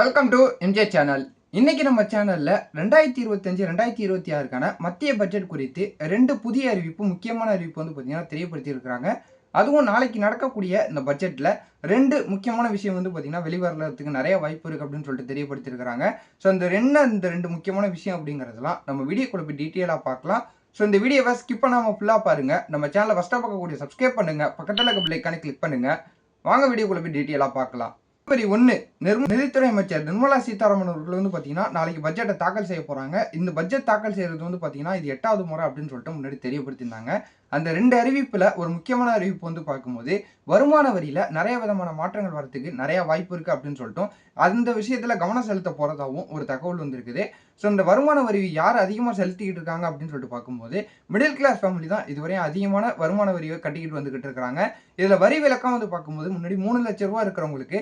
Welcome to MJ channel இன்றைக்கி நம்ம சேனலில் ரெண்டாயிரத்தி இருபத்தஞ்சு ரெண்டாயிரத்தி இருபத்தி ஆறுக்கான மத்திய பட்ஜெட் குறித்து ரெண்டு புதிய அறிவிப்பு முக்கியமான அறிவிப்பு வந்து பார்த்தீங்கன்னா தெரியப்படுத்தியிருக்கிறாங்க அதுவும் நாளைக்கு நடக்கக்கூடிய இந்த பட்ஜெட்டில் ரெண்டு முக்கியமான விஷயம் வந்து பார்த்தீங்கன்னா வெளிவரத்துக்கு நிறைய வாய்ப்பு இருக்குது அப்படின்னு சொல்லிட்டு தெரியப்படுத்தியிருக்கிறாங்க ஸோ அந்த ரெண்டு இந்த ரெண்டு முக்கியமான விஷயம் அப்படிங்கிறதுலாம் நம்ம வீடியோக்குள்ள போய் டீட்டெயிலாக பார்க்கலாம். ஸோ இந்த வீடியோவை ஸ்கிப் பண்ணாமல் ஃபுல்லாக பாருங்கள் நம்ம சேனலை ஃபஸ்ட்டாக பார்க்கக்கூடிய சப்ஸ்கிரைப் பண்ணுங்கள் பக்கத்தில் இருக்க பிள்ளைக்கான கிளிக் பண்ணுங்கள் வாங்க வீடியோக்குள்ள போய் டீட்டெயிலாக பார்க்கலாம். ஜனவரி ஒன்று நிதித்துறை அமைச்சர் நிர்மலா சீதாராமன் அவர்கள் வந்து பார்த்தீங்கன்னா நாளைக்கு பட்ஜெட்டை தாக்கல் செய்ய போகிறாங்க இந்த பட்ஜெட் தாக்கல் செய்கிறது வந்து பார்த்தீங்கன்னா இது எட்டாவது முறை அப்படின்னு சொல்லிட்டு முன்னாடி தெரியப்படுத்தியிருந்தாங்க. அந்த ரெண்டு அறிவிப்பில் ஒரு முக்கியமான அறிவிப்பு வந்து பார்க்கும்போது வருமான வரியில் நிறைய விதமான மாற்றங்கள் வரத்துக்கு நிறைய வாய்ப்பு இருக்குது அப்படின்னு சொல்லிட்டும். அந்த விஷயத்தில் கவனம் செலுத்த போகிறதாகவும் ஒரு தகவல் வந்திருக்குது. ஸோ இந்த வருமான வரி யார் அதிகமாக செலுத்திக்கிட்டு இருக்காங்க அப்படின்னு சொல்லிட்டு பார்க்கும்போது மிடில் கிளாஸ் ஃபேமிலி தான் இதுவரையும் அதிகமான வருமான வரியை கட்டிக்கிட்டு வந்துக்கிட்டு இருக்கிறாங்க. இதில் வரி விலக்கம் வந்து பார்க்கும்போது முன்னாடி மூணு லட்ச ரூபா இருக்கிறவங்களுக்கு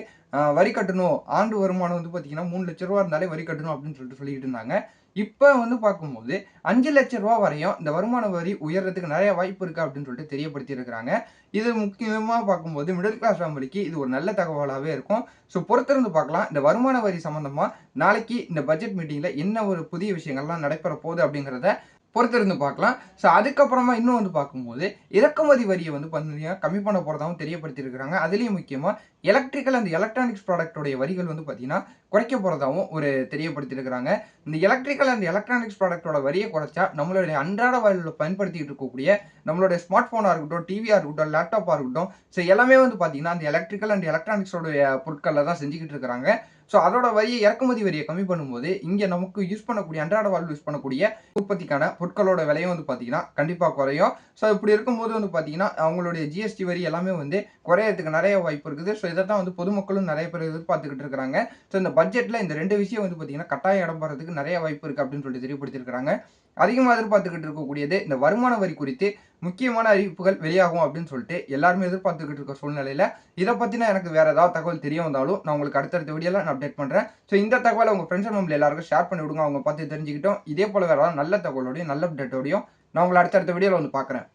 வரி கட்டணும். ஆண்டு வருமானம் வந்து பார்த்தீங்கன்னா மூணு லட்ச ரூபா இருந்தாலே வரி கட்டணும் அப்படின்னு சொல்லிட்டு சொல்லிட்டு இருந்தாங்க. இப்போ வந்து பார்க்கும்போது அஞ்சு லட்ச ரூபா வரையும் இந்த வருமான வரி உயர்றதுக்கு நிறைய வாய்ப்பு இருக்குது அப்படின்னு சொல்லிட்டு தெரியப்படுத்தியிருக்கிறாங்க இது முக்கியமாக பார்க்கும்போது மிடில் கிளாஸ் ஃபேமிலிக்கு இது ஒரு நல்ல தகவலாகவே இருக்கும். ஸோ பொறுத்திருந்து பார்க்கலாம். இந்த வருமான வரி சம்மந்தமாக நாளைக்கு இந்த பட்ஜெட் மீட்டிங்கில் என்ன ஒரு புதிய விஷயங்கள்லாம் நடைபெற போகுது அப்படிங்கிறத பொறுத்திருந்து பார்க்கலாம். ஸோ அதுக்கப்புறமா இன்னும் வந்து பார்க்கும்போது இறக்குமதி வரியை வந்து பார்த்தீங்கன்னா கம்மி பண்ண போகிறதாகவும் தெரியப்படுத்தியிருக்கிறாங்க. அதுலேயும் முக்கியமாக எலக்ட்ரிக்கல் அண்ட் எலக்ட்ரானிக்ஸ் ப்ராடக்டோடைய வரிகள் வந்து பார்த்தீங்கன்னா குறைக்க போகிறதாகவும் ஒரு தெரியப்படுத்தியிருக்கிறாங்க. இந்த எலக்ட்ரிக்கல் அண்ட் எலக்ட்ரானிக்ஸ் ப்ராடக்டோட வரியை குறைச்சா நம்மளுடைய அன்றாட வாழ்வில் பயன்படுத்திட்டு இருக்கக்கூடிய நம்மளுடைய ஸ்மார்ட் ஃபோனாக இருக்கட்டும் டிவியாக இருக்கட்டும் லேப்டாப்பாக இருக்கட்டும் ஸோ எல்லாமே வந்து பார்த்தீங்கன்னா அந்த எலக்ட்ரிக்கல் அண்ட் எலக்ட்ரானிக்ஸோடைய பொருட்களில் தான் செஞ்சுக்கிட்டு இருக்கிறாங்க. ஸோ அதோட வரியை இறக்குமதி வரியை கம்மி பண்ணும்போது இங்கே நமக்கு யூஸ் பண்ணக்கூடிய அன்றாட வாழ்வு யூஸ் பண்ணக்கூடிய உற்பத்திக்கான பொருட்களோட விலையும் வந்து பார்த்தீங்கன்னா கண்டிப்பாக குறையும். ஸோ இப்படி இருக்கும்போது வந்து பார்த்தீங்கன்னா அவங்களுடைய ஜிஎஸ்டி வரி எல்லாமே வந்து குறையறதுக்கு நிறைய வாய்ப்பு இருக்குது. ஸோ இதை தான் வந்து பொதுமக்களும் நிறைய பேர் எதிர்பார்த்துக்கிட்டு இருக்கிறாங்க. ஸோ இந்த பட்ஜெட்டில் இந்த ரெண்டு விஷயம் வந்து பார்த்தீங்கன்னா கட்டாயம் இடம் போகிறதுக்கு நிறைய வாய்ப்பு இருக்குது அப்படின்னு சொல்லிட்டு தெரியப்படுத்தியிருக்கிறாங்க. அதிகமாக எதிர்பார்த்துக்கிட்டு இருக்கக்கூடியது இந்த வருமான வரி குறித்து முக்கியமான அறிவிப்புகள் வெளியாகும் அப்படின்னு சொல்லிட்டு எல்லாருமே எதிர்பார்த்துக்கிட்டு இருக்க சூழ்நிலையில் இதை பற்றின எனக்கு வேறு ஏதாவது தகவல் தெரிய வந்தாலும் நான் உங்களுக்கு அடுத்தடுத்த வீடியோவில் நான் அப்டேட் பண்ணுறேன் ஸோ இந்த தகவலை உங்கள் ஃப்ரெண்ட்ஸ் ஃபேமிலி எல்லாருக்கும் ஷேர் பண்ணி விடுங்க. அவங்க பார்த்து தெரிஞ்சுக்கிட்டோம். இதே போல் வேறு ஏதாவது நல்ல தகவலோடையும் நல்ல அப்டேட்டோடையும் நான் உங்களை அடுத்தடுத்த வீடியோவில் வந்து பார்க்குறேன்.